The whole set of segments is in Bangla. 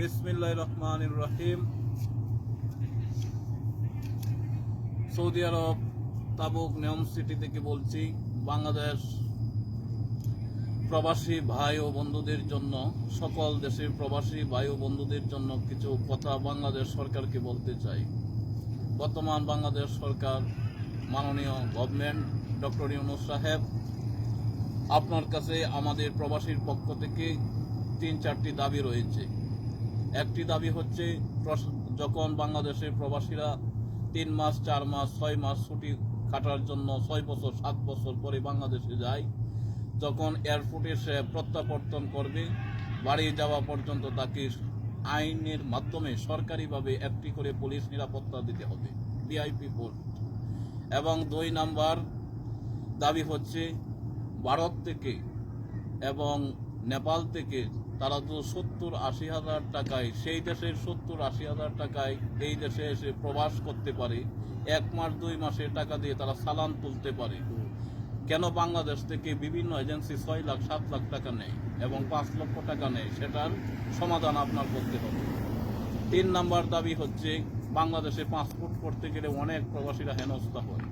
বিসমিল্লাহ রহমান রহিম। সৌদি আরব, তাবুক, নিয়ম সিটি থেকে বলছি, বাংলাদেশ প্রবাসী ভাই ও বন্ধুদের জন্য, সকল দেশের প্রবাসী ভাই ও বন্ধুদের জন্য কিছু কথা বাংলাদেশ সরকারকে বলতে চাই। বর্তমান বাংলাদেশ সরকার মাননীয় গভর্নমেন্ট ডক্টর ইউনুস সাহেব, আপনার কাছে আমাদের প্রবাসীর পক্ষ থেকে তিন চারটি দাবি রয়েছে। একটি দাবি হচ্ছে যখন বাংলাদেশের প্রবাসীরা তিন মাস, চার মাস, ছয় মাস ছুটি কাটার জন্য ছয় বছর, সাত বছর পরে বাংলাদেশে যায়, যখন এয়ারপোর্টে সে প্রত্যাবর্তন করবে, বাড়ি যাওয়া পর্যন্ত তাকে আইনের মাধ্যমে সরকারিভাবে একটি করে পুলিশ নিরাপত্তা দিতে হবে, ভিআইপি পোস্ট এবং দুই নাম্বার দাবি হচ্ছে, ভারত থেকে এবং নেপাল থেকে তারা তো সত্তর আশি হাজার টাকায়, সেই দেশের সত্তর আশি হাজার টাকায় এই দেশে এসে প্রবাস করতে পারে, এক মাস দুই মাসে টাকা দিয়ে তারা চালান তুলতে পারে। কেন বাংলাদেশ থেকে বিভিন্ন এজেন্সি ছয় লাখ, সাত লাখ টাকা নেয় এবং পাঁচ লক্ষ টাকা নেয়? সেটার সমাধান আপনার করতে হবে। তিন নাম্বার দাবি হচ্ছে, বাংলাদেশে পাসপোর্ট করতে গেলে অনেক প্রবাসীরা হেনস্থা হয়।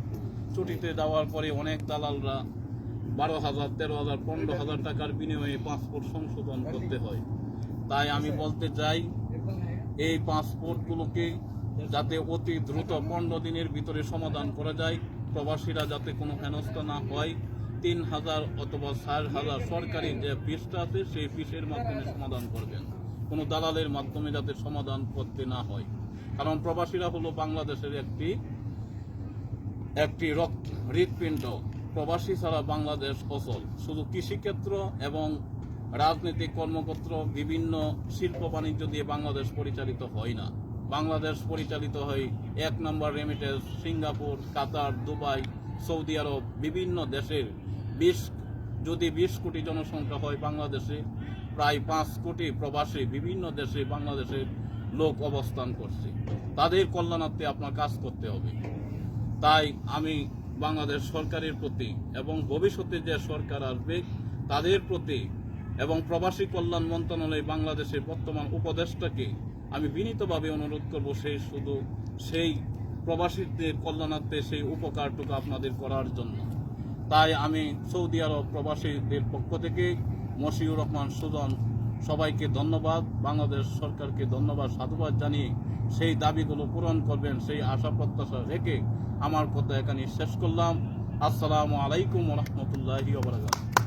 ছুটিতে যাওয়ার পরে অনেক দালালরা বারো হাজার, তেরো হাজার, পনেরো হাজার টাকার বিনিময়ে পাসপোর্ট সংশোধন করতে হয়। তাই আমি বলতে চাই, এই পাসপোর্টগুলোকে যাতে অতি দ্রুত পনেরো দিনের ভিতরে সমাধান করা যায়, প্রবাসীরা যাতে কোনো হেনস্থা না হয়। তিন হাজার অথবা চার হাজার সরকারি যে ফিসটা আছে, সেই ফিসের মাধ্যমে সমাধান করবেন। কোনো দালালের মাধ্যমে যাতে সমাধান করতে না হয়। কারণ প্রবাসীরা হলো বাংলাদেশের একটি একটি রক্ত, হৃৎপিণ্ড। প্রবাসী ছাড়া বাংলাদেশ অচল। শুধু কৃষিক্ষেত্র এবং রাজনৈতিক কর্মক্ষেত্র, বিভিন্ন শিল্প বাণিজ্য দিয়ে বাংলাদেশ পরিচালিত হয় না। বাংলাদেশ পরিচালিত হয় এক নম্বর remittance, Singapore, Qatar, Dubai, Saudi Arab, বিভিন্ন দেশের বিশ, যদি বিশ কোটি জনসংখ্যা হয় বাংলাদেশে, প্রায় পাঁচ কোটি প্রবাসী বিভিন্ন দেশে বাংলাদেশের লোক অবস্থান করছে। তাদের কল্যাণার্থে আপনার কাজ করতে হবে। তাই আমি বাংলাদেশ সরকারের প্রতি এবং ভবিষ্যতে যে সরকার আসবে তাদের প্রতি এবং প্রবাসী কল্যাণ মন্ত্রণালয় বাংলাদেশের বর্তমান উপদেষ্টাকে আমি বিনীতভাবে অনুরোধ করব সেই শুধু সেই প্রবাসীদের কল্যাণার্থে সেই উপকারটুকু আপনাদের করার জন্য। তাই আমি সৌদি আরব প্রবাসীদের পক্ষ থেকে মশিউর রহমান সুজন সবাইকে ধন্যবাদ, বাংলাদেশ সরকারকে ধন্যবাদ, সাধুবাদ জানিয়ে সেই দাবিগুলো পূরণ করবেন, সেই আশা প্রত্যাশা রেখে আমার কথা এখানে শেষ করলাম। আসসালামু আলাইকুম রহমতুল্লাহি ওবরাকাতুহু